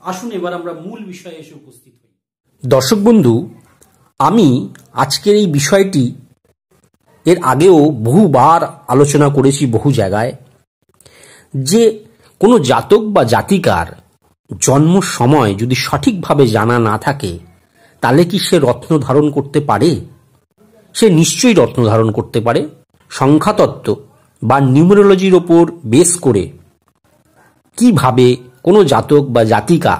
আসুন এবার আমরা মূল বিষয়ে এসে উপস্থিত হই। দর্শক বন্ধু, আমি আজকের এই বিষয়টি এর আগেও বহুবার আলোচনা করেছি বহু জায়গায় যে কোনো জাতক বা জাতিকার জন্ম সময় যদি সঠিকভাবে জানা না থাকে, তাহলে কি সে রত্ন ধারণ করতে পারে? সে নিশ্চয়ই রত্ন ধারণ করতে পারে। সংখ্যাতত্ত্ব বা নিউমেরোলজির ওপর বেস করে কীভাবে কোনো জাতক বা জাতিকা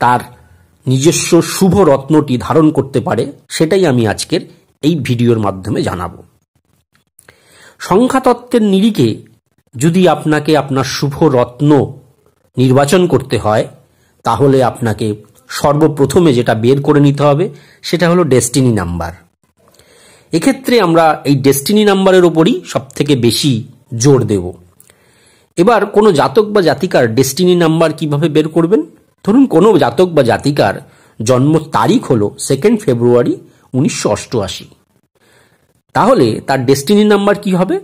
তার নিজস্ব শুভ রত্নটি ধারণ করতে পারে, সেটাই আমি আজকের এই ভিডিওর মাধ্যমে জানাব। সংখ্যাতত্ত্বের নিরিখে যদি আপনাকে আপনার শুভ রত্ন নির্বাচন করতে হয়, তাহলে আপনাকে সর্বপ্রথমে যেটা বের করে নিতে হবে, সেটা হলো ডেস্টিনি নাম্বার। এক্ষেত্রে আমরা এই ডেস্টিনি নাম্বারের ওপরই সব থেকে বেশি জোর দেব। এবার কোনো জাতক বা জাতিকার ডেস্টিনি নাম্বার কীভাবে বের করবেন? ধরুন কোনো জাতক বা জাতিকার জন্ম তারিখ হলো সেকেন্ড ফেব্রুয়ারি উনিশশো অষ্টআশি। তাহলে তার ডেস্টিনি নাম্বার কি হবে?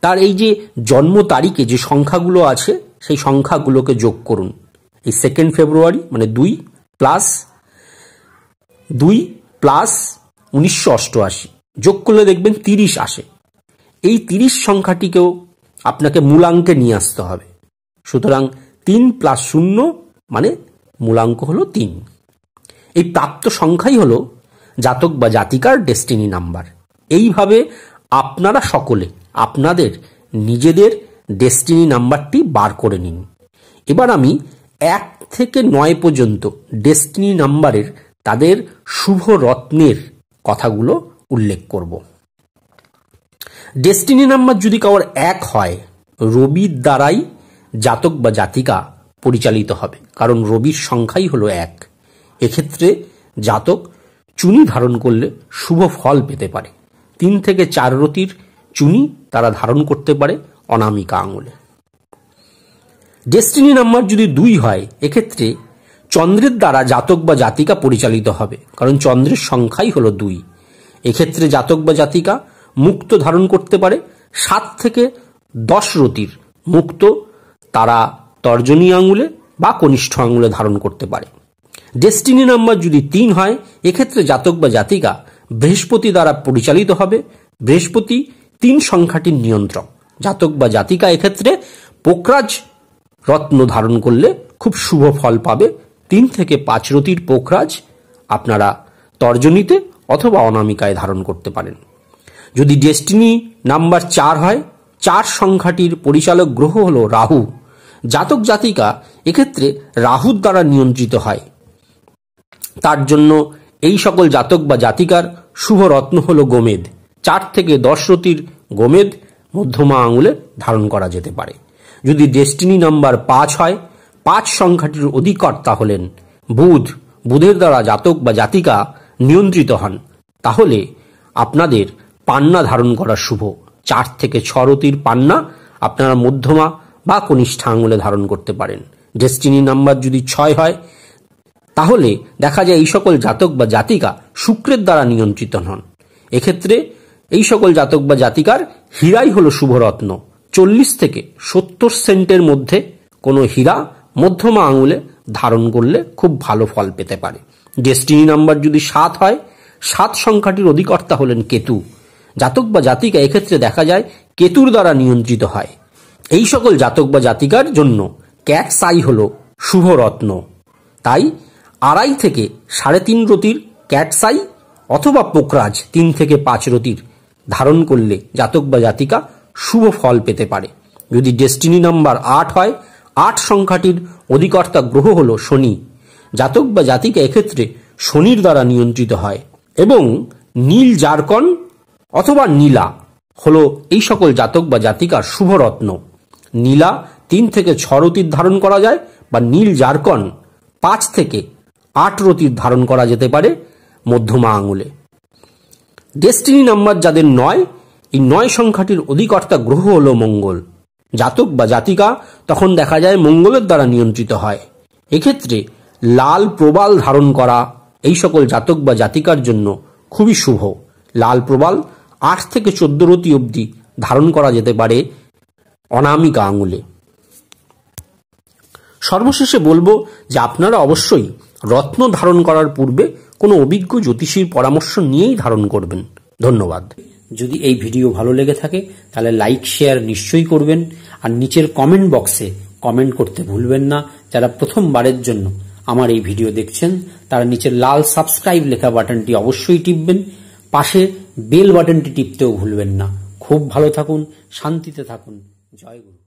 তার এই যে জন্ম তারিখে যে সংখ্যাগুলো আছে, সেই সংখ্যাগুলোকে যোগ করুন। এই সেকেন্ড ফেব্রুয়ারি মানে দুই প্লাস দুই প্লাস উনিশশো অষ্টআশি। যোগ করলে দেখবেন তিরিশ আসে। এই তিরিশ সংখ্যাটিকেও আপনাকে মূলাঙ্কে নিয়ে আসতে হবে। সুতরাং তিন প্লাস শূন্য মানে মূলাঙ্ক হলো তিন। এই প্রাপ্ত সংখ্যাই হলো জাতক বা জাতিকার ডেস্টিনি নাম্বার। এইভাবে আপনারা সকলে, আপনাদের, নিজেদের ডেস্টিনি নাম্বারটি বার করে নিন। এবার আমি এক থেকে নয় পর্যন্ত ডেস্টিনি নাম্বারের তাদের শুভ রত্নের কথাগুলো উল্লেখ করব। ডেস্টিনি নাম্বার যদি কারোর এক হয় রবির দ্বারাই জাতক বা জাতিকা পরিচালিত হবে। কারণ রবির সংখ্যাই হলো এক। এক্ষেত্রে জাতক চুনি ধারণ করলে শুভ ফল পেতে পারে। তিন থেকে চার রতির চুনি তারা ধারণ করতে পারে অনামিকা আঙুলে। ডেস্টিনি নাম্বার যদি দুই হয়, এক্ষেত্রে চন্দ্রের দ্বারা জাতক বা জাতিকা পরিচালিত হবে। কারণ চন্দ্রের সংখ্যাই হলো দুই। এক্ষেত্রে জাতক বা জাতিকা মুক্ত ধারণ করতে পারে। সাত থেকে দশ রতির মুক্ত তারা তর্জনী আঙুলে বা কনিষ্ঠ আঙুলে ধারণ করতে পারে। ডেস্টিনি নাম্বার যদি তিন হয়, এক্ষেত্রে জাতক বা জাতিকা বৃহস্পতি দ্বারা পরিচালিত হবে। বৃহস্পতি তিন সংখ্যাটির নিয়ন্ত্রক। জাতক বা জাতিকা এক্ষেত্রে পোকরাজ রত্ন ধারণ করলে খুব শুভ ফল পাবে। তিন থেকে পাঁচ রতির পোকরাজ আপনারা তর্জনীতে অথবা অনামিকায় ধারণ করতে পারেন। যদি ডেস্টিনি নাম্বার চার হয়, চার সংখ্যাটির পরিচালক গ্রহ হল রাহু। জাতক জাতিকা এক্ষেত্রে রাহুর দ্বারা নিয়ন্ত্রিত হয়। তার জন্য এই সকল জাতক বা জাতিকার শুভ রত্ন হল গোমেদ। চার থেকে দশ রতির গোমেদ মধ্যমা আঙুলে ধারণ করা যেতে পারে। যদি ডেস্টিনি নাম্বার পাঁচ হয়, পাঁচ সংখ্যাটির অধিকর্তা হলেন বুধ। বুধের দ্বারা জাতক বা জাতিকা নিয়ন্ত্রিত হন। তাহলে আপনাদের পান্না ধারণ করা শুভ। চার থেকে ছ রতির পান্না আপনারা মধ্যমা বা কনিষ্ঠা আঙুলে ধারণ করতে পারেন। ডেস্টিনি নাম্বার যদি ছয় হয়, তাহলে দেখা যায় এই সকল জাতক বা জাতিকা শুক্রের দ্বারা নিয়ন্ত্রিত হন এক্ষেত্রে এই সকল জাতক বা জাতিকার হীরাই হলো শুভরত্ন। চল্লিশ থেকে সত্তর সেন্টের মধ্যে কোনো হীরা মধ্যমা আঙুলে ধারণ করলে খুব ভালো ফল পেতে পারে। ডেস্টিনি নাম্বার যদি সাত হয়, সাত সংখ্যাটির অধিকর্তা হলেন কেতু। জাতক বা জাতিকা এক্ষেত্রে দেখা যায় কেতুর দ্বারা নিয়ন্ত্রিত হয়। এই সকল জাতক বা জাতিকার জন্য ক্যাট সাই হল শুভ রত্ন তাই আড়াই থেকে সাড়ে তিন রতির ক্যাটসাই অথবা পোকরাজ তিন থেকে পাঁচ রতির ধারণ করলে জাতক বা জাতিকা শুভ ফল পেতে পারে। যদি ডেস্টিনি নাম্বার আট হয়, আট সংখ্যাটির অধিকর্তা গ্রহ হল শনি। জাতক বা জাতিকা এক্ষেত্রে শনির দ্বারা নিয়ন্ত্রিত হয় এবং নীল জারকন অথবা নীলা হলো এই সকল জাতক বা জাতিকার শুভরত্ন। নীলা তিন থেকে ছ রতির ধারণ করা যায় বা নীল জারকন পাঁচ থেকে আট রতির ধারণ করা যেতে পারে মধ্যমা আঙুলে। ডেস্টিনি নাম্বার যাদের নয়, এই নয় সংখ্যাটির অধিকর্তা গ্রহ হল মঙ্গল। জাতক বা জাতিকা তখন দেখা যায় মঙ্গলের দ্বারা নিয়ন্ত্রিত হয়। এক্ষেত্রে লাল প্রবাল ধারণ করা এই সকল জাতক বা জাতিকার জন্য খুবই শুভ। লাল প্রবাল আট থেকে চোদ্দ রতি অবধি ধারণ করা যেতে পারে অনামিকা আঙুলে। সর্বশেষে বলব যে আপনারা অবশ্যই রত্ন ধারণ করার পূর্বে কোনো অভিজ্ঞ জ্যোতিষীর পরামর্শ নিয়েই ধারণ করবেন। ধন্যবাদ। যদি এই ভিডিও ভালো লেগে থাকে, তাহলে লাইক, শেয়ার নিশ্চয়ই করবেন আর নিচের কমেন্ট বক্সে কমেন্ট করতে ভুলবেন না। যারা প্রথমবারের জন্য আমার এই ভিডিও দেখছেন, তারা নিচের লাল সাবস্ক্রাইব লেখা বাটনটি অবশ্যই টিপবেন। পাশে বেল বাটনটি টিপতেও ভুলবেন না। খুব ভালো থাকুন শান্তিতে থাকুন। জয় গুরু।